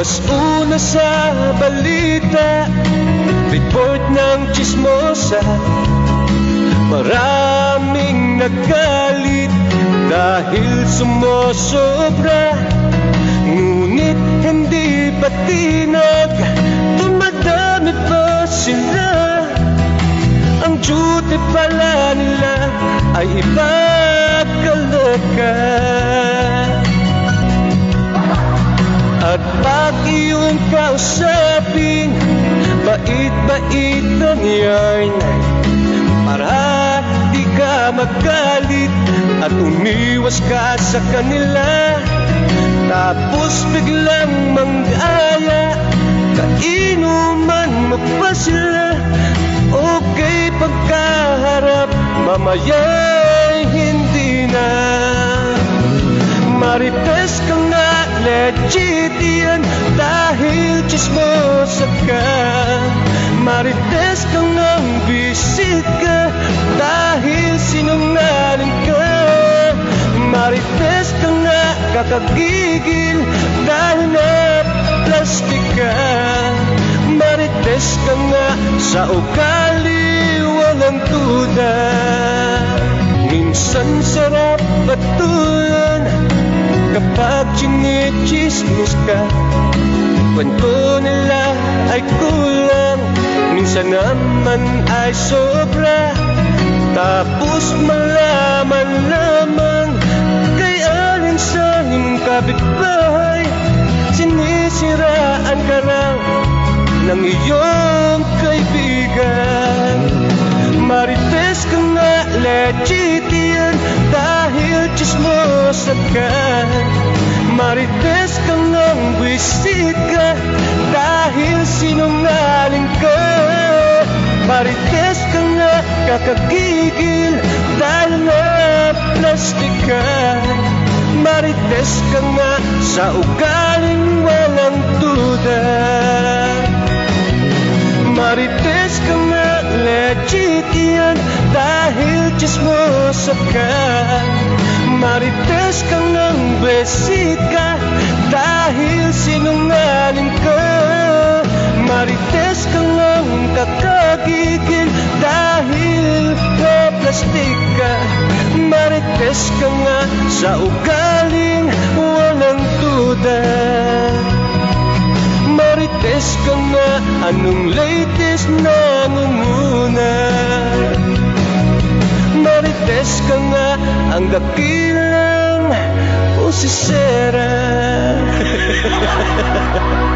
Lunas una sa balita Report ng chismosa. Maraming nagalit Dahil sumusobra Ngunit hindi patinag Tumadami pa sila. Ang duty pala nila Ay ipagkalaka At iyong kausapin. Bait-bait ang yarn Para di ka magalit At umiwas ka sa kanila. Tapos biglang manggaya Kainuman mo pa sila. Okay pagkaharap Mamaya'y hindi na. Marites ka nga, legit yan Dahil chismosa ka. Marites ka nga, visit ka Dahil sinungaling ka. Marites ka nga, kakagigil Dahil na plastic ka. Marites ka nga, sa ugali walang tuda Minsan sarap batulan Kapag chinichismis ka Kwento nila ay kulang. Minsan naman ay sobra. Tapos malaman lamang Kay alin sa iyong kapitbahay. Sinisiraan ka lang Ng iyong yan Dahil chismosa ka Marites ka nga, wisit ka Dahil sinungaling ka. Marites ka nga, kakagigil Dahil nga plastic ka Marites ka nga, sa ugaling walang duda. Marites ka nga, legit yan Dahil chismosa ka Marites ka nga, besit ka Dahil sinungaling ka. Marites ka nga, kakagigil Dahil nga plastic ka Marites ka nga, sa ugaling walang duda. Marites ka nga, anong latest na Marites ka nga, ang dakilang pusisera